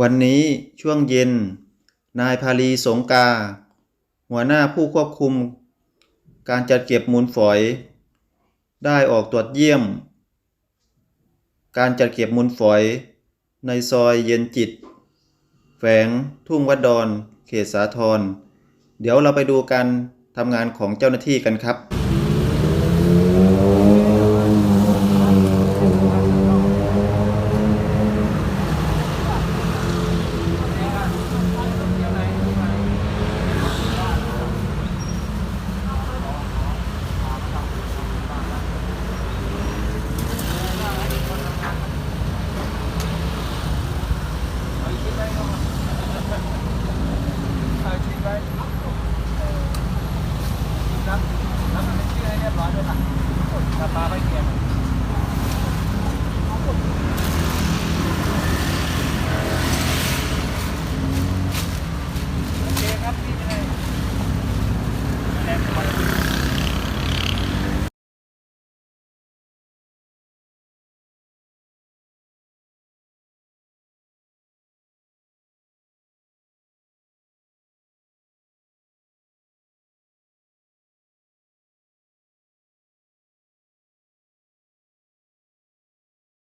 วันนี้ช่วงเย็น นายพาลีสงกา หัวหน้าผู้ควบคุม การจัดเก็บมูลฝอย ได้ออกตรวจเยี่ยม การจัดเก็บมูลฝอย ในซอยเย็นจิต แฝงทุ่งวัดดอน เขตสาทรเดี๋ยวเราไปดูการทำงานของเจ้าหน้าที่กันครับ ให้เรียบร้อยด้วยค่ะกลับมาไปเกียร์